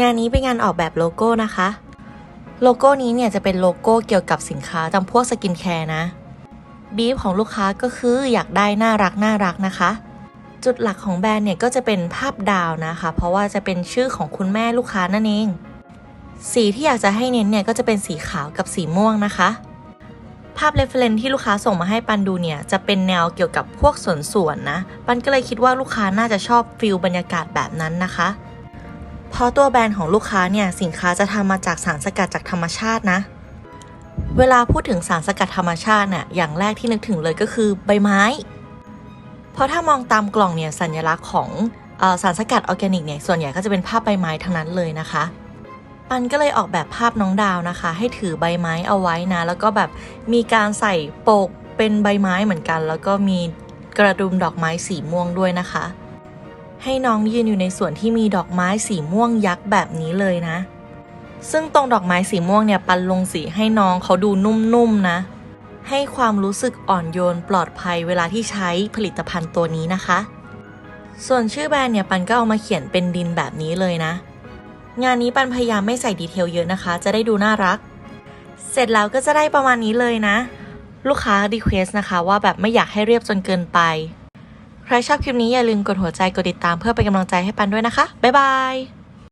งานนี้เป็นงานออกแบบโลโก้นะคะ โลโก้นี้เนี่ยจะเป็นโลโก้เกี่ยวกับสินค้าจำพวกสกินแคร์นะบีฟของลูกค้าก็คืออยากได้น่ารักน่ารักนะคะ จุดหลักของแบรนด์เนี่ยก็จะเป็นภาพดาวนะคะ เพราะว่าจะเป็นชื่อของคุณแม่ลูกค้านั่นเอง สีที่อยากจะให้เน้นเนี่ยก็จะเป็นสีขาวกับสีม่วงนะคะ ภาพเรฟเฟรนที่ลูกค้าส่งมาให้ปันดูเนี่ยจะเป็นแนวเกี่ยวกับพวกสวนสวนๆนะ ปันก็เลยคิดว่าลูกค้าน่าจะชอบฟิลบรรยากาศแบบนั้นนะคะ เพราะตัวแบรนด์ของลูกค้าเนี่ยสินค้าจะทำมาจากสารสกัดจากธรรมชาตินะ เวลาพูดถึงสารสกัดธรรมชาติเนี่ยอย่างแรกที่นึกถึงเลยก็คือใบไม้ เพราะถ้ามองตามกล่องเนี่ยสัญลักษณ์ของอสารสกัดออร์แกนิกเนี่ยส่วนใหญ่ก็จะเป็นภาพใบไม้ทั้งนั้นเลยนะคะปันก็เลยออกแบบภาพน้องดาวนะคะ ให้ถือใบไม้เอาไว้นะ แล้วก็แบบมีการใส่โปกเป็นใบไม้เหมือนกัน แล้วก็มีกระดุมดอกไม้สีม่วงด้วยนะคะ ให้น้องยืนอยู่ในส่วนที่มีดอกไม้สีม่วงยักษ์แบบนี้เลยนะ ซึ่งตรงดอกไม้สีม่วงเนี่ยปันลงสีให้น้องเขาดูนุ่มๆนะ ให้ความรู้สึกอ่อนโยนปลอดภัยเวลาที่ใช้ผลิตภัณฑ์ตัวนี้นะคะ ส่วนชื่อแบรนด์เนี่ยปันก็เอามาเขียนเป็นดินแบบนี้เลยนะ งานนี้ปันพยายามไม่ใส่ดีเทลเยอะนะคะ จะได้ดูน่ารัก เสร็จแล้วก็จะได้ประมาณนี้เลยนะ ลูกค้ารีเควสนะคะว่าแบบไม่อยากให้เรียบจนเกินไป ใครชอบคลิปนี้อย่าลืมกดหัวใจกดติดตามเพื่อเป็นกำลังใจให้ปันด้วยนะคะ บ๊ายบาย